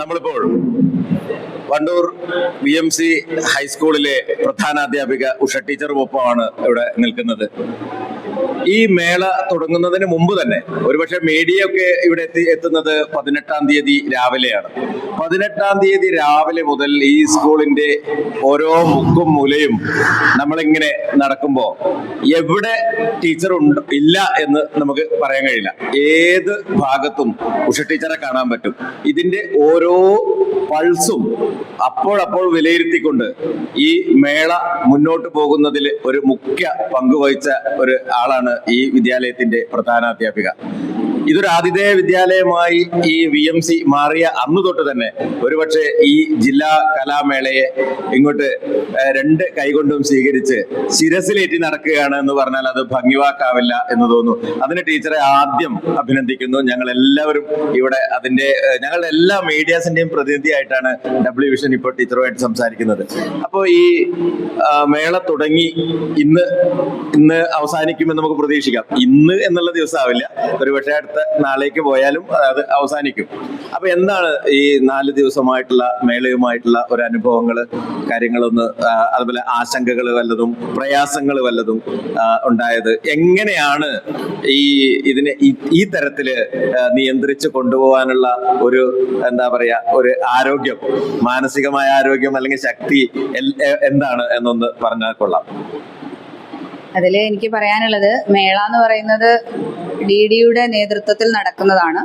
നമ്മളിപ്പോൾ Wandoor V M C ഹൈസ്കൂളിലെ പ്രധാനാധ്യാപിക ഉഷ ടീച്ചറുമൊപ്പമാണ് ഇവിടെ നിൽക്കുന്നത്. ഈ മേള തുടങ്ങുന്നതിന് മുമ്പ് തന്നെ ഒരുപക്ഷെ മീഡിയ ഒക്കെ ഇവിടെ എത്തി എത്തുന്നത് പതിനെട്ടാം തീയതി രാവിലെയാണ്. പതിനെട്ടാം തീയതി രാവിലെ മുതൽ ഈ സ്കൂളിന്റെ ഓരോ മുക്കും മുലയും നമ്മളിങ്ങനെ നടക്കുമ്പോൾ എവിടെ ടീച്ചർ ഉണ്ട് ഇല്ല എന്ന് നമുക്ക് പറയാൻ കഴിയില്ല. ഏത് ഭാഗത്തും ഉഷ ടീച്ചറെ കാണാൻ പറ്റും. ഇതിന്റെ ഓരോ പൾസും അപ്പോഴപ്പോൾ വിലയിരുത്തിക്കൊണ്ട് ഈ മേള മുന്നോട്ട് പോകുന്നതിൽ ഒരു മുഖ്യ പങ്കുവഹിച്ച ഒരു ആളാണ് ഈ വിദ്യാലയത്തിന്റെ പ്രധാനാധ്യാപിക. ഇതൊരു ആതിഥേയ വിദ്യാലയമായി ഈ വി എം സി മാറിയ അന്ന് തൊട്ട് തന്നെ ഒരുപക്ഷെ ഈ ജില്ലാ കലാമേളയെ ഇങ്ങോട്ട് രണ്ട് കൈകൊണ്ടും സ്വീകരിച്ച് ശിരസിലേറ്റി നടക്കുകയാണ് എന്ന് പറഞ്ഞാൽ അത് ഭംഗിവാക്കാവില്ല എന്ന് തോന്നുന്നു. അതിന് ടീച്ചറെ ആദ്യം അഭിനന്ദിക്കുന്നു. ഞങ്ങൾ എല്ലാവരും ഇവിടെ അതിന്റെ ഞങ്ങളുടെ എല്ലാ മീഡിയാസിന്റെയും പ്രതിനിധിയായിട്ടാണ് ഡബ്ല്യു വിഷൻ ഇപ്പോൾ ടീച്ചറുമായിട്ട് സംസാരിക്കുന്നത്. അപ്പോൾ ഈ മേള തുടങ്ങി ഇന്ന് ഇന്ന് അവസാനിക്കുമെന്ന് നമുക്ക് പ്രതീക്ഷിക്കാം. ഇന്ന് എന്നുള്ള ദിവസമാവില്ല. ഒരുപക്ഷെ അടുത്ത നാളേക്ക് പോയാലും അത് അവസാനിക്കും. അപ്പൊ എന്താണ് ഈ നാല് ദിവസമായിട്ടുള്ള മേളയുമായിട്ടുള്ള ഒരു അനുഭവങ്ങൾ കാര്യങ്ങളൊന്ന് അതുപോലെ ആശങ്കകൾ വല്ലതും പ്രയാസങ്ങൾ വല്ലതും ഉണ്ടായത്? എങ്ങനെയാണ് ഈ ഇതിനെ ഈ- തരത്തിൽ നിയന്ത്രിച്ച് കൊണ്ടുപോകാനുള്ള ഒരു എന്താ പറയാ ഒരു ആരോഗ്യം മാനസികമായ ആരോഗ്യം അല്ലെങ്കിൽ ശക്തി എന്താണ് എന്നൊന്ന് പറഞ്ഞാൽ കൊള്ളാം. അതിൽ എനിക്ക് പറയാനുള്ളത് മേള എന്ന് പറയുന്നത് ഡി ഡിയുടെ നേതൃത്വത്തിൽ നടക്കുന്നതാണ്.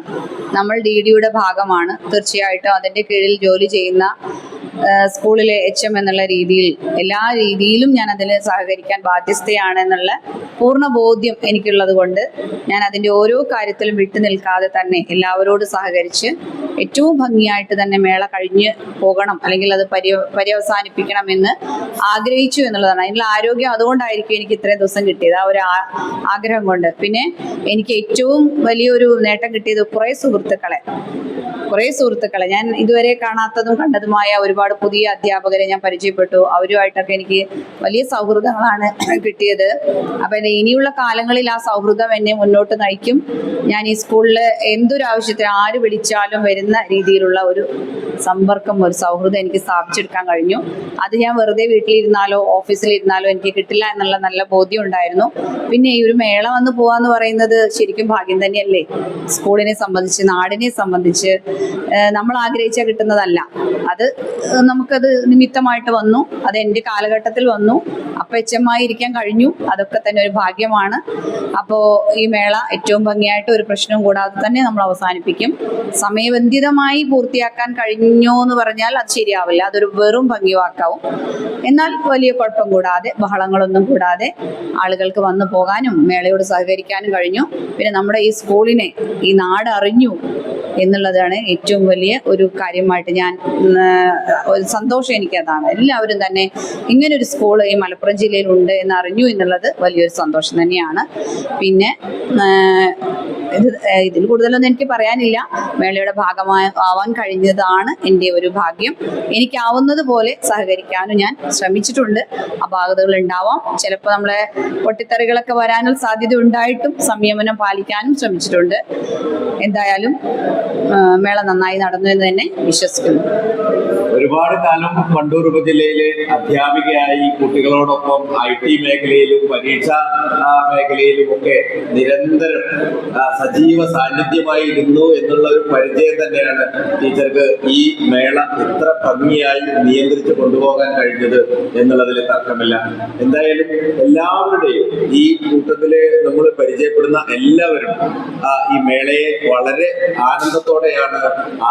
നമ്മൾ ഡി ഡിയുടെ ഭാഗമാണ്. തീർച്ചയായിട്ടും അതിന്റെ കീഴിൽ ജോലി ചെയ്യുന്ന സ്കൂളിലെ എച്ച് എം എന്നുള്ള രീതിയിൽ എല്ലാ രീതിയിലും ഞാൻ അതിൽ സഹകരിക്കാൻ ബാധ്യസ്ഥയാണ് എന്നുള്ള പൂർണ ബോധ്യം എനിക്കുള്ളത് കൊണ്ട് ഞാൻ അതിന്റെ ഓരോ കാര്യത്തിലും വിട്ടു നിൽക്കാതെ തന്നെ എല്ലാവരോടും സഹകരിച്ച് ഏറ്റവും ഭംഗിയായിട്ട് തന്നെ മേള കഴിഞ്ഞ് പോകണം അല്ലെങ്കിൽ അത് പര്യ പര്യവസാനിപ്പിക്കണം എന്ന് ആഗ്രഹിച്ചു എന്നുള്ളതാണ്. അതിനുള്ള ആരോഗ്യം അതുകൊണ്ടായിരിക്കും എനിക്ക് ഇത്രയും ദിവസം കിട്ടിയത് ആ ഒരു ആഗ്രഹം കൊണ്ട്. പിന്നെ എനിക്ക് ഏറ്റവും വലിയൊരു നേട്ടം കിട്ടിയത് കുറേ സുഹൃത്തുക്കളെ കുറേ സുഹൃത്തുക്കളെ. ഞാൻ ഇതുവരെ കാണാത്തതും കണ്ടതുമായ ഒരുപാട് പുതിയ അധ്യാപകരെ ഞാൻ പരിചയപ്പെട്ടു. അവരുമായിട്ടൊക്കെ എനിക്ക് വലിയ സൗഹൃദങ്ങളാണ് കിട്ടിയത്. അപ്പം ഇനിയുള്ള കാലങ്ങളിൽ ആ സൗഹൃദം എന്നെ മുന്നോട്ട് നയിക്കും. ഞാൻ ഈ സ്കൂളിൽ എന്തൊരു ആവശ്യത്തിന് ആര് വിളിച്ചാലും വരുന്ന രീതിയിലുള്ള ഒരു സമ്പർക്കം ഒരു സൗഹൃദം എനിക്ക് സ്ഥാപിച്ചെടുക്കാൻ കഴിഞ്ഞു. അത് ഞാൻ വെറുതെ വീട്ടിലിരുന്നാലോ ഓഫീസിലിരുന്നാലോ എനിക്ക് കിട്ടില്ല എന്നുള്ള നല്ല ബോധ്യം ഉണ്ടായിരുന്നു. പിന്നെ ഈ ഒരു മേള വന്ന് പോവാന്ന് പറയുന്നത് ശരിക്കും ഭാഗ്യം തന്നെയല്ലേ? സ്കൂളിനെ സംബന്ധിച്ച് നാടിനെ സംബന്ധിച്ച് നമ്മൾ ആഗ്രഹിച്ചാൽ കിട്ടുന്നതല്ല. അത് നമുക്കത് നിമിത്തമായിട്ട് വന്നു. അത് എന്റെ കാലഘട്ടത്തിൽ വന്നു. അപ്പം ഇരിക്കാൻ കഴിഞ്ഞു. അതൊക്കെ തന്നെ ഒരു ഭാഗ്യമാണ്. അപ്പോൾ ഈ മേള ഏറ്റവും ഭംഗിയായിട്ട് ഒരു പ്രശ്നവും കൂടാതെ തന്നെ നമ്മൾ അവസാനിപ്പിക്കും. സമയബന്ധിതമായി പൂർത്തിയാക്കാൻ കഴിഞ്ഞോ എന്ന് പറഞ്ഞാൽ അത് ശരിയാവില്ല. അതൊരു വെറും ഭംഗി വാക്കാവും. എന്നാൽ വലിയ കുഴപ്പം കൂടാതെ ബഹളങ്ങളൊന്നും കൂടാതെ ആളുകൾക്ക് വന്നു പോകാനും മേളയോട് സഹകരിക്കാനും കഴിഞ്ഞു. പിന്നെ നമ്മുടെ ഈ സ്കൂളിനെ ഈ നാട് അറിഞ്ഞു. എന്നുള്ളതാണ് ഏറ്റവും വലിയ ഒരു കാര്യമായിട്ട് ഞാൻ ഒരു സന്തോഷം എനിക്കതാണ്. എല്ലാവരും തന്നെ ഇങ്ങനൊരു സ്കൂൾ ഈ മലപ്പുറം ജില്ലയിൽ ഉണ്ട് എന്ന് അറിഞ്ഞു എന്നുള്ളത് വലിയൊരു സന്തോഷം തന്നെയാണ്. പിന്നെ ഇത് ഇതിൽ കൂടുതലൊന്നും എനിക്ക് പറയാനില്ല. മേളയുടെ ഭാഗമായ ആവാൻ കഴിഞ്ഞതാണ് എന്റെ ഒരു ഭാഗ്യം. എനിക്കാവുന്നത് പോലെ സഹകരിക്കാനും ഞാൻ ശ്രമിച്ചിട്ടുണ്ട്. അപാകതകൾ ഉണ്ടാവാം. ചിലപ്പോൾ നമ്മളെ പൊട്ടിത്തെറികളൊക്കെ വരാനുള്ള സാധ്യത ഉണ്ടായിട്ടും സംയമനം പാലിക്കാനും ശ്രമിച്ചിട്ടുണ്ട്. എന്തായാലും മേള നന്നായി നടന്നു എന്ന് തന്നെ വിശ്വസിക്കുന്നു. ഒരുപാട് കാലം വണ്ടൂർ ഉപജില്ലയിലെ അധ്യാപികയായി കുട്ടികളോടൊപ്പം ഐ ടി മേഖലയിലും പരീക്ഷാ മേഖലയിലും ഒക്കെ നിരന്തരം സജീവ സാന്നിധ്യമായി ഇരുന്നു എന്നുള്ള ഒരു പരിചയം തന്നെയാണ് ടീച്ചർക്ക് ഈ മേള എത്ര ഭംഗിയായി നിയന്ത്രിച്ച് കൊണ്ടുപോകാൻ കഴിഞ്ഞത് എന്നുള്ളതിൽ തർക്കമില്ല. എന്തായാലും എല്ലാവരുടെയും ഈ കൂട്ടത്തിൽ നമ്മൾ പരിചയപ്പെടുന്ന എല്ലാവരും ഈ മേളയെ വളരെ ആനന്ദത്തോടെയാണ്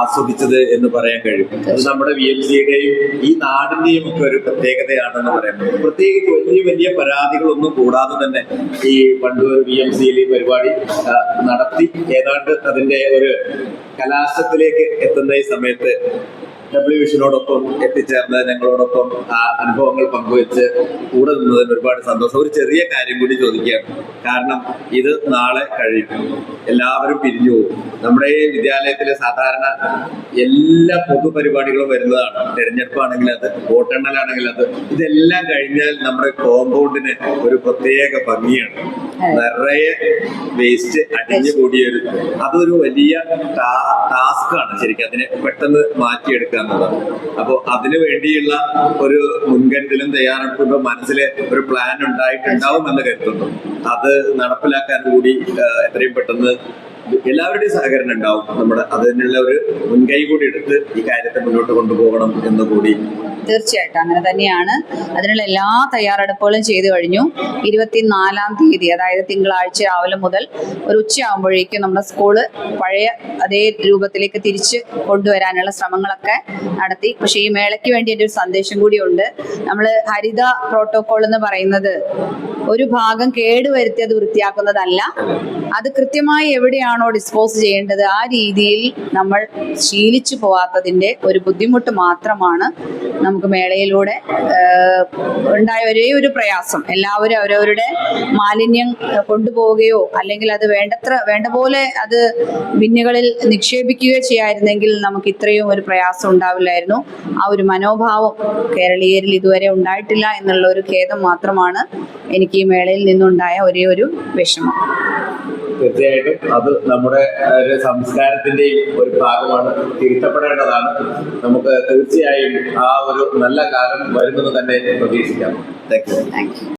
ആസ്വദിച്ചത് എന്ന് പറയാൻ കഴിയും. അത് നമ്മുടെ വി സിയുടെയും ഈ നാടിന്റെയും ഒക്കെ ഒരു പ്രത്യേകതയാണെന്ന് പറയുന്നത്. പ്രത്യേകിച്ച് വലിയ വലിയ പരാതികളൊന്നും കൂടാതെ തന്നെ ഈ വണ്ടൂർ വി എം സിയിൽ ഈ പരിപാടി നടത്തി ഏതാണ്ട് അതിന്റെ ഒരു കലാശത്തിലേക്ക് എത്തുന്ന ഈ സമയത്ത് ഡബ്ല്യു വിഷനോടൊപ്പം എത്തിച്ചേർന്ന് ഞങ്ങളോടൊപ്പം ആ അനുഭവങ്ങൾ പങ്കുവെച്ച് കൂടെ നിന്നതിന് ഒരുപാട് സന്തോഷം. ഒരു ചെറിയ കാര്യം കൂടി ചോദിക്കുകയാണ് കാരണം ഇത് നാളെ കഴിയും. എല്ലാവരും പിരിഞ്ഞു പോകും. നമ്മുടെ ഈ വിദ്യാലയത്തിലെ സാധാരണ എല്ലാ പൊതുപരിപാടികളും വരുന്നതാണ്. തെരഞ്ഞെടുപ്പാണെങ്കിൽ അത് വോട്ടെണ്ണലാണെങ്കിൽ അത്. ഇതെല്ലാം കഴിഞ്ഞാൽ നമ്മുടെ കോമ്പൗണ്ടിന് ഒരു പ്രത്യേക ഭംഗിയാണ്. നിറയെ വേസ്റ്റ് അടിഞ്ഞു കൂടിയൊരു അതൊരു വലിയ ടാസ്ക് ആണ് ശരിക്കും അതിനെ പെട്ടെന്ന് മാറ്റിയെടുക്കുക എന്നുള്ളത്. അപ്പോൾ അതിനു വേണ്ടിയുള്ള ഒരു മുൻകരുതലും തയ്യാറെടുപ്പും ഇപ്പൊ മനസ്സിൽ ഒരു പ്ലാൻ ഉണ്ടായിട്ടുണ്ടാവും എന്ന് കരുതുന്നു. അത് നടപ്പിലാക്കാൻ കൂടി എത്രയും പെട്ടെന്ന് എല്ലാവരുടെയും സഹകരണം ഉണ്ടാവും. നമ്മുടെ അതിനുള്ള ഒരു മുൻകൈ കൂടി എടുത്ത് ഈ കാര്യത്തെ മുന്നോട്ട് കൊണ്ടുപോകണം എന്ന് കൂടി. തീർച്ചയായിട്ടും അങ്ങനെ തന്നെയാണ്. അതിനുള്ള എല്ലാ തയ്യാറെടുപ്പുകളും ചെയ്തു കഴിഞ്ഞു. ഇരുപത്തിനാലാം തീയതി അതായത് തിങ്കളാഴ്ച രാവിലെ മുതൽ ഒരു ഉച്ചയാകുമ്പോഴേക്കും നമ്മുടെ സ്കൂൾ പഴയ അതേ രൂപത്തിലേക്ക് തിരിച്ച് കൊണ്ടുവരാനുള്ള ശ്രമങ്ങളൊക്കെ നടത്തി. പക്ഷേ ഈ മേളയ്ക്ക് വേണ്ടി എന്റെ ഒരു സന്ദേശം കൂടിയുണ്ട് നമ്മൾ ഹരിത പ്രോട്ടോകോൾ എന്ന് പറയുന്നത് ഒരു ഭാഗം കേടുവരുത്തി അത് വൃത്തിയാക്കുന്നതല്ല. അത് കൃത്യമായി എവിടെയാണോ ഡിസ്പോസ് ചെയ്യേണ്ടത് ആ രീതിയിൽ നമ്മൾ ശീലിച്ചു പോവാത്തതിന്റെ ഒരു ബുദ്ധിമുട്ട് മാത്രമാണ് നമുക്ക് മേളയിലൂടെ ഉണ്ടായ ഒരേ ഒരു പ്രയാസം. എല്ലാവരും അവരവരുടെ മാലിന്യം കൊണ്ടുപോവുകയോ അല്ലെങ്കിൽ അത് വേണ്ടത്ര വേണ്ട പോലെ അത് ബിന്നുകളിൽ നിക്ഷേപിക്കുകയോ ചെയ്യായിരുന്നെങ്കിൽ നമുക്ക് ഇത്രയും ഒരു പ്രയാസം ഉണ്ടാവില്ലായിരുന്നു. ആ ഒരു മനോഭാവം കേരളീയരിൽ ഇതുവരെ ഉണ്ടായിട്ടില്ല എന്നുള്ള ഒരു ഖേദം മാത്രമാണ് എനിക്ക് ഈ മേളയിൽ നിന്നുണ്ടായ ഒരേ ഒരു വിഷമം. തീർച്ചയായിട്ടും അത് നമ്മുടെ ഒരു സംസ്കാരത്തിന്റെയും ഒരു ഭാഗമാണ്. തിരുത്തപ്പെടേണ്ടതാണ്. നമുക്ക് തീർച്ചയായും ആ ഒരു നല്ല കാലം വരുമെന്ന് തന്നെ പ്രതീക്ഷിക്കാം. Thank you thank you